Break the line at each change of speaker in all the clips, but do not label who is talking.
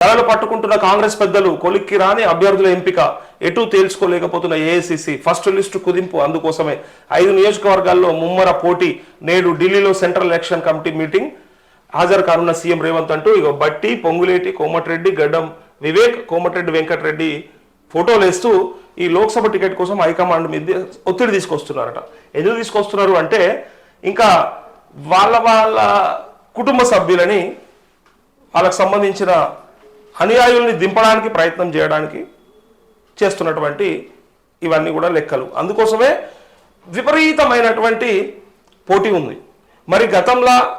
తలలు పట్టుకుంటున్న కాంగ్రెస్ పెద్దలు కొలిక్కి రాని అభ్యర్థుల ఎంపిక ఎటు తేల్చుకోలేకపోతున్న ఏఐసిసి ఫస్ట్ లిస్టు కుదింపు అందుకోసమే ఐదు నియోజకవర్గాల్లో ముమ్మర పోటీ నేడు ఢిల్లీలో సెంట్రల్ ఎలక్షన్ కమిటీ మీటింగ్. హాజరు కానున్న సీఎం రేవంత్ అంటూ ఇక బట్టి పొంగులేటి కోమటిరెడ్డి గడ్డం వివేక్ కోమటిరెడ్డి వెంకటరెడ్డి ఫోటోలు వేస్తూ ఈ లోక్సభ టికెట్ కోసం హైకమాండ్ మీద ఒత్తిడి తీసుకొస్తున్నారట. ఎందుకు తీసుకొస్తున్నారు అంటే ఇంకా వాళ్ళ వాళ్ళ కుటుంబ సభ్యులని వాళ్ళకు సంబంధించిన అనుయాయుల్ని దింపడానికి ప్రయత్నం చేయడానికి చేస్తున్నటువంటి ఇవన్నీ కూడా లెక్కలు. అందుకోసమే విపరీతమైనటువంటి పోటీ ఉంది. మరి గతంలో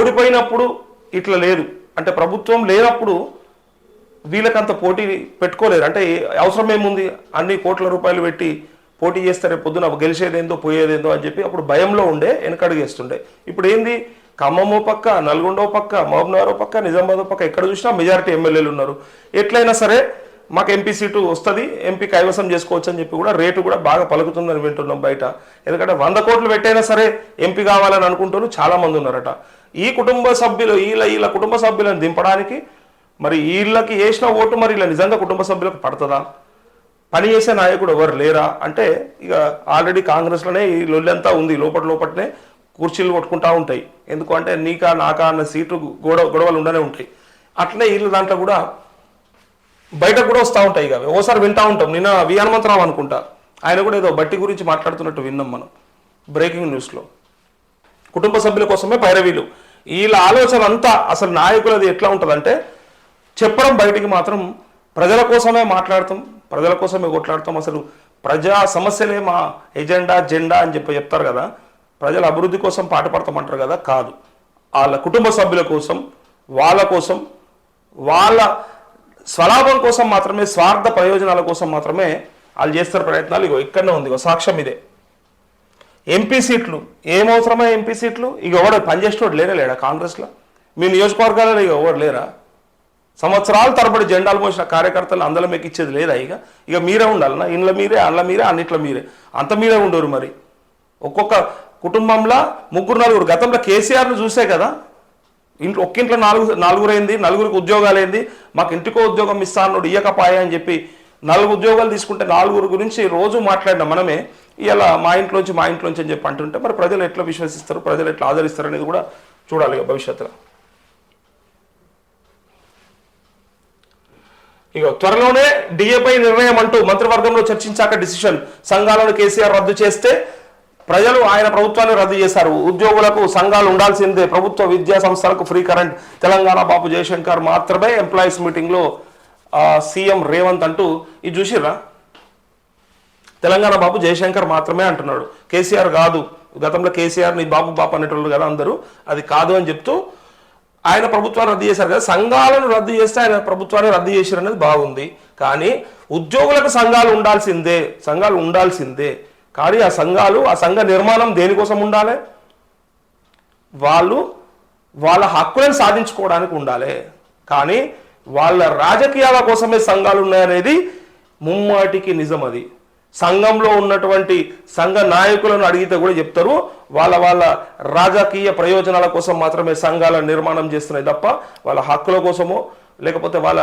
ఓడిపోయినప్పుడు ఇట్లా లేదు. అంటే ప్రభుత్వం లేనప్పుడు వీళ్ళకంత పోటీ పెట్టుకోలేరు. అంటే అవసరం ఏముంది? అన్ని కోట్ల రూపాయలు పెట్టి పోటీ చేస్తే రేపు పొద్దున గెలిచేదేందో పోయేదేందో అని చెప్పి అప్పుడు భయంలో ఉండే వెనకడుగేస్తుండే. ఇప్పుడు ఏంది? ఖమ్మమో పక్క నల్గొండో పక్క మహబూబ్నగర్ పక్క నిజామాబాద్ పక్క ఎక్కడ చూసినా మెజారిటీ ఎమ్మెల్యేలు ఉన్నారు. ఎట్లయినా సరే మాకు ఎంపీ సీటు వస్తుంది ఎంపీ కైవసం చేసుకోవచ్చు అని చెప్పి కూడా రేటు కూడా బాగా పలుకుతుందని వింటున్నాం బయట. ఎందుకంటే వంద కోట్లు పెట్టైనా సరే ఎంపీ కావాలని అనుకుంటూ చాలామంది ఉన్నారట. ఈ కుటుంబ సభ్యులు వీళ్ళ వీళ్ళ కుటుంబ సభ్యులను దింపడానికి మరి వీళ్ళకి వేసిన ఓటు మరి ఇలా నిజంగా కుటుంబ సభ్యులకు పడుతుందా? పని చేసే నాయకుడు ఎవరు లేరా? అంటే ఇక ఆల్రెడీ కాంగ్రెస్లోనే ఈ లొల్లంతా ఉంది లోపల లోపలనే కుర్చీలు కొట్టుకుంటా ఉంటాయి. ఎందుకంటే నీకా నాకా అన్న సీటు గొడవ గొడవలు ఉండనే ఉంటాయి. అట్లే వీళ్ళ దాంట్లో కూడా బయటకు కూడా వస్తూ ఉంటాయి ఇక. ఓసారి వింటూ ఉంటాం. నిన్న వి హనుమంతరావు అనుకుంటా. ఆయన కూడా ఏదో బట్టి గురించి మాట్లాడుతున్నట్టు విన్నాం మనం బ్రేకింగ్ న్యూస్లో. కుటుంబ సభ్యుల కోసమే పైరవీలు. వీళ్ళ ఆలోచన అంతా అసలు నాయకులది ఎట్లా ఉంటుందంటే చెప్పడం బయటికి మాత్రం ప్రజల కోసమే మాట్లాడతాం ప్రజల కోసమే కొట్లాడతాం. అసలు ప్రజా సమస్యలే మా ఎజెండా జెండా అని చెప్పి చెప్తారు కదా. ప్రజల అభివృద్ధి కోసం పాట పడతామంటారు కదా? కాదు. వాళ్ళ కుటుంబ సభ్యుల కోసం వాళ్ళ కోసం వాళ్ళ స్వలాభం కోసం మాత్రమే స్వార్థ ప్రయోజనాల కోసం మాత్రమే వాళ్ళు చేస్తారు ప్రయత్నాలు ఇగో ఇక్కడనే ఉంది ఇగో సాక్ష్యం ఇదే. ఎంపీ సీట్లు ఏమవసరమా ఎంపీ సీట్లు? ఇక ఎవడు పనిచేసేవాడు లేరా లేడా కాంగ్రెస్లో? మీ నియోజకవర్గాలలో ఇక ఎవరు లేరా? సంవత్సరాల తరబడి జెండాలు మోసిన కార్యకర్తలు అందులో మీకు ఇచ్చేది లేదా ఇక ఇక మీరే ఉండాలన్నా ఇండ్ల మీరే అండ్ల మీరే అన్నిట్లో మీరే. అంత మీరే ఉండరు మరి. ఒక్కొక్క కుటుంబంలో ముగ్గురు నలుగురు. గతంలో కేసీఆర్ను చూసే కదా? ఇంట్లో ఒక్కింట్లో నాలుగు నలుగురైంది నలుగురికి ఉద్యోగాలు ఏంది మాకు ఇంటికో ఉద్యోగం ఇస్తా అన్నాడు ఇయ్యకపాయా అని చెప్పి నాలుగు ఉద్యోగాలు తీసుకుంటే నాలుగురు గురించి రోజు మాట్లాడిన మనమే ఇలా మా ఇంట్లోంచి మా ఇంట్లోంచి అని చెప్పి అంటుంటే మరి ప్రజలు ఎట్లా విశ్వసిస్తారు ప్రజలు ఎట్లా ఆదరిస్తారు అనేది కూడా చూడాలి ఇక భవిష్యత్తులో. ఇక త్వరలోనే డిఏపై నిర్ణయం అంటూ మంత్రివర్గంలో చర్చించాక డిసిషన్. సంఘాలను కేసీఆర్ రద్దు చేస్తే ప్రజలు ఆయన ప్రభుత్వాన్ని రద్దు చేశారు. ఉద్యోగులకు సంఘాలు ఉండాల్సిందే. ప్రభుత్వ విద్యా సంస్థలకు ఫ్రీ కరెంట్. తెలంగాణ బాబు జయశంకర్ మాత్రమే ఎంప్లాయీస్ మీటింగ్లో సీఎం రేవంత్ అంటూ ఇది చూసిర్రా? తెలంగాణ బాబు జయశంకర్ మాత్రమే అంటున్నాడు. కేసీఆర్ కాదు. గతంలో కేసీఆర్ నీ బాబు బాబు అనేటోళ్ళు కదా అందరూ. అది కాదు అని చెప్తూ ఆయన ప్రభుత్వాన్ని రద్దు చేశారు కదా. సంఘాలను రద్దు చేస్తే ఆయన ప్రభుత్వాన్ని రద్దు చేశారు అనేది బాగుంది. కానీ ఉద్యోగులకు సంఘాలు ఉండాల్సిందే. సంఘాలు ఉండాల్సిందే. కానీ ఆ సంఘాలు ఆ సంఘ నిర్మాణం దేనికోసం ఉండాలి? వాళ్ళు వాళ్ళ హక్కులను సాధించుకోవడానికి ఉండాలి. కానీ వాళ్ళ రాజకీయాల కోసమే సంఘాలు ఉన్నాయనేది ముమ్మాటికి నిజం అది. సంఘంలో ఉన్నటువంటి సంఘ నాయకులను అడిగితే కూడా చెప్తారు వాళ్ళ వాళ్ళ రాజకీయ ప్రయోజనాల కోసం మాత్రమే సంఘాల నిర్మాణం చేస్తున్నాయి తప్ప వాళ్ళ హక్కుల కోసమో లేకపోతే వాళ్ళ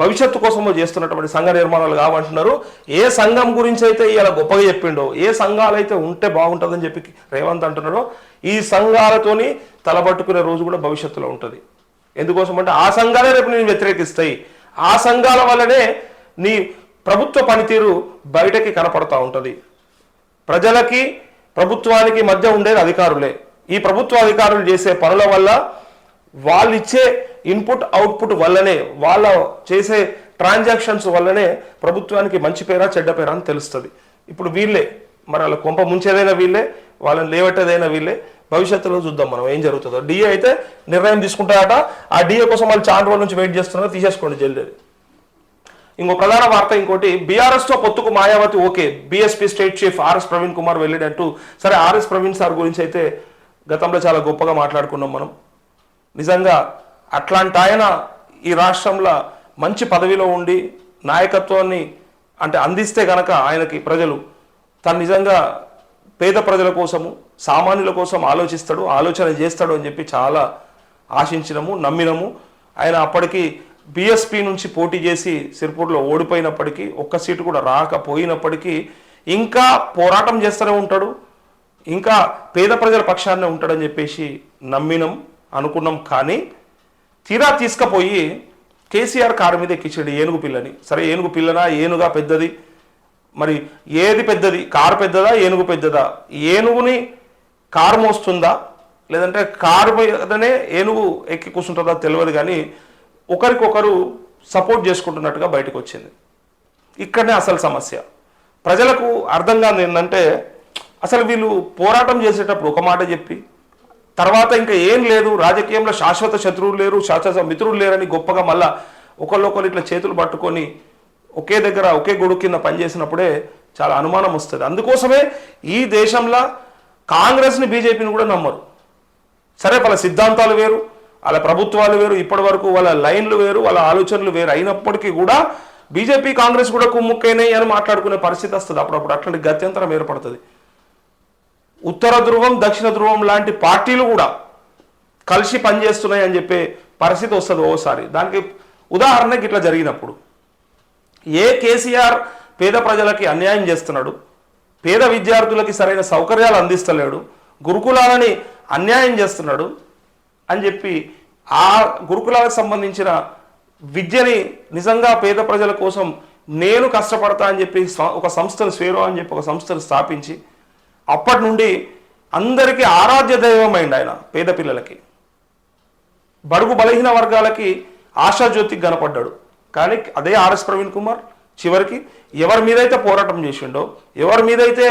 భవిష్యత్తు కోసమో చేస్తున్నటువంటి సంఘ నిర్మాణాలు కావంటున్నారు. ఏ సంఘం గురించి అయితే ఇలా గొప్పగా చెప్పిండో ఏ సంఘాలు అయితే ఉంటే బాగుంటుందని చెప్పి రేవంత్ అంటున్నారో ఈ సంఘాలతోని తలబట్టుకునే రోజు కూడా భవిష్యత్తులో ఉంటుంది. ఎందుకోసం అంటే ఆ సంఘాలే రేపు నేను వ్యతిరేకిస్తాయి. ఆ సంఘాల వల్లనే నీ ప్రభుత్వ పనితీరు బయటకి కనపడతా ఉంటుంది. ప్రజలకి ప్రభుత్వానికి మధ్య ఉండేది అధికారులే. ఈ ప్రభుత్వ అధికారులు చేసే పనుల వల్ల వాళ్ళు ఇచ్చే ఇన్పుట్ అవుట్పుట్ వల్లనే వాళ్ళ చేసే ట్రాన్సాక్షన్స్ వల్లనే ప్రభుత్వానికి మంచి పేరా చెడ్డ పేరా అని తెలుస్తుంది. ఇప్పుడు వీళ్ళే మరి వాళ్ళ కొంప ముంచేదైనా వీళ్ళే వాళ్ళని లేవట్టేదైనా వీళ్ళే భవిష్యత్తులో చూద్దాం మనం ఏం జరుగుతుందో. డిఏ అయితే నిర్ణయం తీసుకుంటారట. ఆ డిఏ కోసం వాళ్ళు చాలా రోజుల నుంచి వెయిట్ చేస్తున్నారు. తీసేసుకోండి జల్దీ ఇంకో ప్రధాన వార్త ఇంకోటి బీఆర్ఎస్తో పొత్తుకు Mayawati okay. BSP state chief RS Praveen Kumar వెళ్ళాడంటూ సరే ఆర్ఎస్ ప్రవీణ్ సార్ గురించి అయితే గతంలో చాలా గొప్పగా మాట్లాడుకున్నాం మనం. నిజంగా అట్లాంటి ఆయన ఈ రాష్ట్రంలో మంచి పదవిలో ఉండి నాయకత్వాన్ని అంటే అందిస్తే గనక ఆయనకి ప్రజలు తను నిజంగా పేద ప్రజల కోసము సామాన్యుల కోసం ఆలోచిస్తాడు ఆలోచన చేస్తాడు అని చెప్పి చాలా ఆశించినము నమ్మినము. ఆయన అప్పటికి బిఎస్పి నుంచి పోటీ చేసి సిర్పూర్లో ఓడిపోయినప్పటికీ ఒక్క సీటు కూడా రాకపోయినప్పటికీ ఇంకా పోరాటం చేస్తూనే ఉంటాడు. ఇంకా పేద ప్రజల పక్షాన్నే ఉంటాడని చెప్పేసి నమ్మినం అనుకున్నాం. కానీ తీరా తీసుకుపోయి కేసీఆర్ కారు మీద ఎక్కించాడు ఏనుగు పిల్లని. సరే ఏనుగు పిల్లనా? ఏనుగా పెద్దది? మరి ఏది పెద్దది? కారు పెద్దదా? ఏనుగు పెద్దదా? ఏనుగుని కారు మోస్తుందా? లేదంటే కారు మీదనే ఏనుగు ఎక్కి కూర్చుంటుందా తెలియదు కానీ ఒకరికొకరు సపోర్ట్ చేసుకుంటున్నట్టుగా బయటకు వచ్చింది. ఇక్కడనే అసలు సమస్య. ప్రజలకు అర్థం కాదు ఏంటంటే అసలు వీళ్ళు పోరాటం చేసేటప్పుడు ఒక మాట చెప్పి తర్వాత ఇంకా ఏం లేదు. రాజకీయంలో శాశ్వత శత్రువులు లేరు శాశ్వత మిత్రులు లేరని గొప్పగా మళ్ళా ఒకళ్ళొకరు ఇట్లా చేతులు పట్టుకొని ఒకే దగ్గర ఒకే గొడుగు కింద పనిచేసినప్పుడే చాలా అనుమానం వస్తుంది. అందుకోసమే ఈ దేశంలో కాంగ్రెస్ని బీజేపీని కూడా నమ్మరు. సరే వాళ్ళ సిద్ధాంతాలు వేరు వాళ్ళ ప్రభుత్వాలు వేరు ఇప్పటి వరకు వాళ్ళ లైన్లు వేరు వాళ్ళ ఆలోచనలు వేరు అయినప్పటికీ కూడా బీజేపీ కాంగ్రెస్ కూడా కుమ్ముక్కైనాయి అని మాట్లాడుకునే పరిస్థితి వస్తుంది. అప్పుడప్పుడు అట్లాంటి గత్యంతరం ఏర్పడుతుంది. ఉత్తర ధ్రువం దక్షిణ ధ్రువం లాంటి పార్టీలు కూడా కలిసి పనిచేస్తున్నాయి అని చెప్పే పరిస్థితి వస్తుంది ఓసారి. దానికి ఉదాహరణకి ఇట్లా జరిగినప్పుడు ఏ కేసీఆర్ పేద ప్రజలకి అన్యాయం చేస్తున్నాడు? పేద విద్యార్థులకి సరైన సౌకర్యాలు అందిస్తలేడు? గురుకులాలని అన్యాయం చేస్తున్నాడు? అని చెప్పి ఆ గురుకులాలకు సంబంధించిన విద్యని నిజంగా పేద ప్రజల కోసం నేను కష్టపడతా అని చెప్పి ఒక సంస్థను స్వేరో అని చెప్పి ఒక సంస్థను స్థాపించి అప్పటి నుండి అందరికీ ఆరాధ్య దైవమైంది ఆయన పేద పిల్లలకి. బడుగు బలహీన వర్గాలకి ఆశాజ్యోతికి కనపడ్డాడు. కానీ అదే ఆర్ఎస్ ప్రవీణ్ కుమార్ చివరికి ఎవరి మీదైతే పోరాటం చేసిండో ఎవరి మీదైతే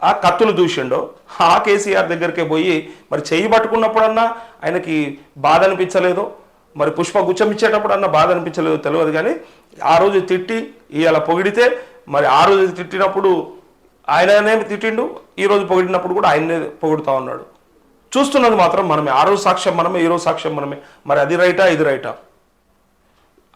ఆ కత్తులు దూసిండో ఆ కేసీఆర్ దగ్గరికే పోయి మరి చేయి పట్టుకున్నప్పుడన్నా ఆయనకి బాధ అనిపించలేదో మరి పుష్ప గుచ్చం ఇచ్చేటప్పుడన్నా బాధ అనిపించలేదో తెలియదు కానీ ఆ రోజు తిట్టి ఇవాళ పొగిడితే మరి ఆ రోజు తిట్టినప్పుడు ఆయననే తిట్టిండు? ఈరోజు పొగిడినప్పుడు కూడా ఆయన్నే పొగుడుతూ ఉన్నాడు. చూస్తున్నది మాత్రం మనమే. ఆ రోజు సాక్ష్యం మనమే ఈ రోజు సాక్ష్యం మనమే. మరి అది రైటా ఇది రైటా?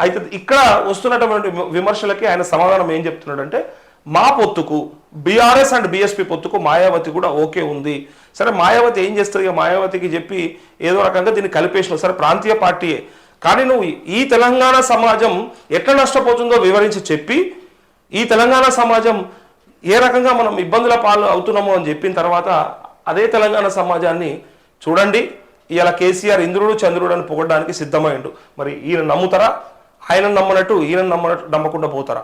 అయితే ఇక్కడ వస్తున్నటువంటి విమర్శలకి ఆయన సమాధానం ఏం చెప్తున్నాడంటే మా పొత్తుకు బీఆర్ఎస్ అండ్ బీఎస్పీ పొత్తుకు మాయావతి కూడా ఓకే ఉంది. సరే మాయావతి ఏం చేస్తుంది? మాయావతికి చెప్పి ఏదో రకంగా దీన్ని కలిపేసిన సరే ప్రాంతీయ పార్టీయే. కానీ నువ్వు ఈ తెలంగాణ సమాజం ఎట్లా నష్టపోతుందో వివరించి చెప్పి ఈ తెలంగాణ సమాజం ఏ రకంగా మనం ఇబ్బందుల పాలు అవుతున్నామో అని చెప్పిన తర్వాత అదే తెలంగాణ సమాజాన్ని చూడండి ఇలా కేసీఆర్ ఇంద్రుడు చంద్రుడు అని పొగడానికి సిద్ధమైండు. మరి ఈయన నమ్ముతారా? ఆయన నమ్మనట్టు ఈయన నమ్మనట్టు నమ్మకుండా పోతారా?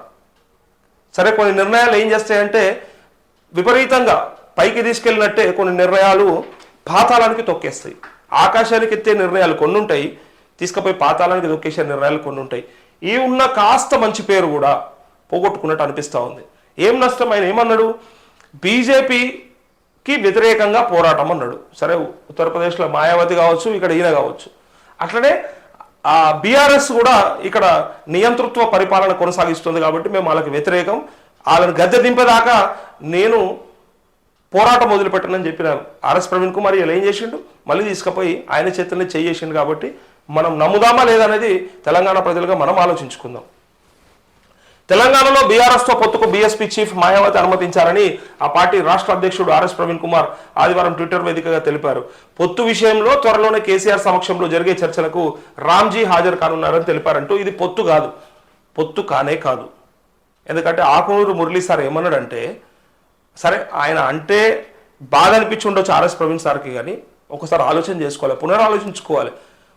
సరే కొన్ని నిర్ణయాలు ఏం చేస్తాయంటే విపరీతంగా పైకి తీసుకెళ్ళినట్టే కొన్ని నిర్ణయాలు పాతాళానికి తొక్కేస్తాయి. ఆకాశానికి ఎత్తే నిర్ణయాలు కొన్ని ఉంటాయి తీసుకుపోయి పాతాళానికి తొక్కేసే నిర్ణయాలు కొన్ని ఉంటాయి ఈ ఉన్న కాస్త మంచి పేరు కూడా పోగొట్టుకున్నట్టు అనిపిస్తూ ఉంది. ఏం నష్టం ఆయన ఏమన్నాడు? బీజేపీకి వ్యతిరేకంగా పోరాటం అన్నాడు. సరే ఉత్తరప్రదేశ్లో మాయావతి కావచ్చు ఇక్కడ ఈయన కావచ్చు. అట్లనే ఆ బీఆర్ఎస్ కూడా ఇక్కడ నియంతృత్వ పరిపాలన కొనసాగిస్తుంది కాబట్టి మేము వాళ్ళకి వ్యతిరేకం. వాళ్ళని గద్దె దింపేదాకా నేను పోరాటం మొదలుపెట్టనని చెప్పిన ఆర్ఎస్ ప్రవీణ్ కుమార్ ఇలా ఏం చేసిండు? మళ్ళీ తీసుకుపోయి ఆయన చేతుల్ని చేయేసిండు కాబట్టి మనం నమ్ముదామా లేదనేది తెలంగాణ ప్రజలుగా మనం ఆలోచించుకుందాం. తెలంగాణలో బీఆర్ఎస్తో పొత్తుకు బీఎస్పీ చీఫ్ మాయావతి అనుమతించారని ఆ పార్టీ రాష్ట్ర అధ్యక్షుడు ఆర్ఎస్ ప్రవీణ్ కుమార్ ఆదివారం ట్విట్టర్ వేదికగా తెలిపారు. పొత్తు విషయంలో త్వరలోనే కేసీఆర్ సమక్షంలో జరిగే చర్చలకు రామ్జీ హాజరు కానున్నారని తెలిపారంటూ ఇది పొత్తు కాదు. పొత్తు కానే కాదు. ఎందుకంటే ఆకునూరు మురళీ సార్ ఏమన్నాడంటే సరే ఆయన అంటే బాధ అనిపించి ఉండొచ్చు ఆర్ఎస్ ప్రవీణ్ సార్కి కానీ ఒకసారి ఆలోచన చేసుకోవాలి పునరాలోచించుకోవాలి.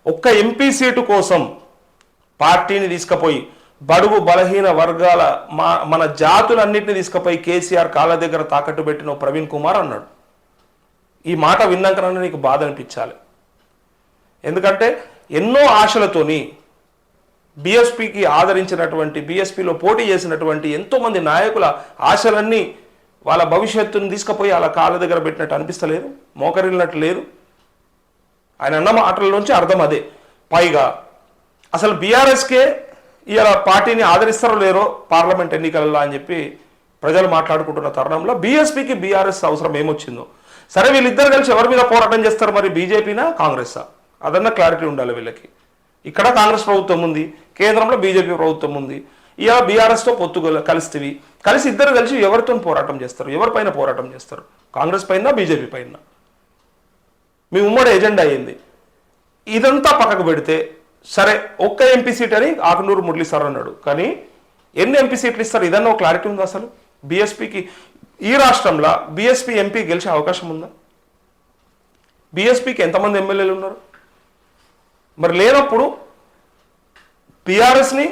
ఒక్క ఎంపీ సీటు కోసం పార్టీని తీసుకుపోయి బడుగు బలహీన వర్గాల మా మన జాతులన్నింటినీ తీసుకుపోయి కేసీఆర్ కాళ్ళ దగ్గర తాకట్టు పెట్టిన ప్రవీణ్ కుమార్ అన్నాడు. ఈ మాట విన్నాకనన్నా నీకు బాధ అనిపించాలి. ఎందుకంటే ఎన్నో ఆశలతోని బీఎస్పీకి ఆదరించినటువంటి బీఎస్పీలో పోటీ చేసినటువంటి ఎంతోమంది నాయకుల ఆశలన్నీ వాళ్ళ భవిష్యత్తును తీసుకుపోయి వాళ్ళ కాళ్ళ దగ్గర పెట్టినట్టు అనిపిస్తలేదు మోకరిల్లినట్టు లేదు. ఆయన అన్న మాటల్లోంచి అర్థం అదే. పైగా అసలు బీఆర్ఎస్కే ఇలా పార్టీని ఆదరిస్తారో లేరో పార్లమెంట్ ఎన్నికలలో అని చెప్పి ప్రజలు మాట్లాడుకుంటున్న తరుణంలో బీఎస్పీకి బీఆర్ఎస్ అవసరం ఏమొచ్చిందో? సరే వీళ్ళిద్దరు కలిసి ఎవరి మీద పోరాటం చేస్తారు మరి? బీజేపీనా కాంగ్రెసా అదన్న క్లారిటీ ఉండాలి వీళ్ళకి. ఇక్కడ కాంగ్రెస్ ప్రభుత్వం ఉంది కేంద్రంలో బీజేపీ ప్రభుత్వం ఉంది. ఇలా బీఆర్ఎస్తో పొత్తు కలిస్తేవి. కలిసి ఇద్దరు కలిసి ఎవరితో పోరాటం చేస్తారు? ఎవరిపైన పోరాటం చేస్తారు? కాంగ్రెస్ పైన బీజేపీ పైన? మీ ఉమ్మడి ఎజెండా అయింది ఇదంతా పక్కకు పెడితే సరే ఒక్క ఎంపీ సీట్ అని ఆకునూరు మురళి సార్ అన్నాడు. కానీ ఎన్ని ఎంపీ సీట్లు ఇస్తారు? ఇదన్నా ఒక క్లారిటీ ఉందా అసలు? బీఎస్పీకి ఈ రాష్ట్రంలో బీఎస్పీ ఎంపీ గెలిచే అవకాశం ఉందా? బీఎస్పీకి ఎంతమంది ఎమ్మెల్యేలు ఉన్నారు? మరి లేనప్పుడు టీఆర్ఎస్ని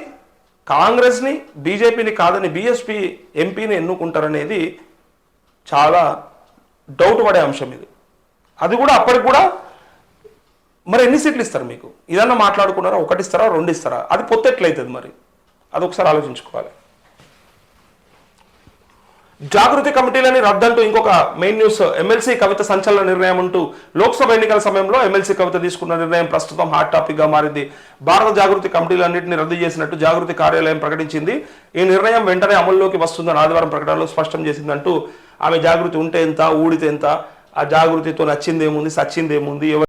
కాంగ్రెస్ని బీజేపీని కాదని బీఎస్పీ ఎంపీని ఎన్నుకుంటారనేది చాలా డౌట్ పడే అంశం ఇది. అది కూడా అప్పటికి కూడా మరి ఎన్ని సీట్లు ఇస్తారు మీకు? ఇదన్నా మాట్లాడుకున్నారా? ఒకటి ఇస్తారా? రెండు ఇస్తారా? అది పొత్తెట్లయితుంది మరి? అది ఒకసారి ఆలోచించుకోవాలి. జాగృతి కమిటీలని రద్దంటూ ఇంకొక మెయిన్ న్యూస్ ఎమ్మెల్సీ కవిత సంచలన నిర్ణయం అంటూ లోక్సభ ఎన్నికల సమయంలో ఎమ్మెల్సీ కవిత తీసుకున్న నిర్ణయం ప్రస్తుతం హాట్ టాపిక్గా మారింది. భారత జాగృతి కమిటీలన్నింటినీ రద్దు చేసినట్టు జాగృతి కార్యాలయం ప్రకటించింది. ఈ నిర్ణయం వెంటనే అమల్లోకి వస్తుందని ఆదివారం ప్రకటనలో స్పష్టం చేసిందంటూ ఆమె జాగృతి ఉంటే ఎంత ఊడితే ఎంత ఆ జాగృతితో నచ్చిందేముంది సచ్చిందేముంది ఎవరు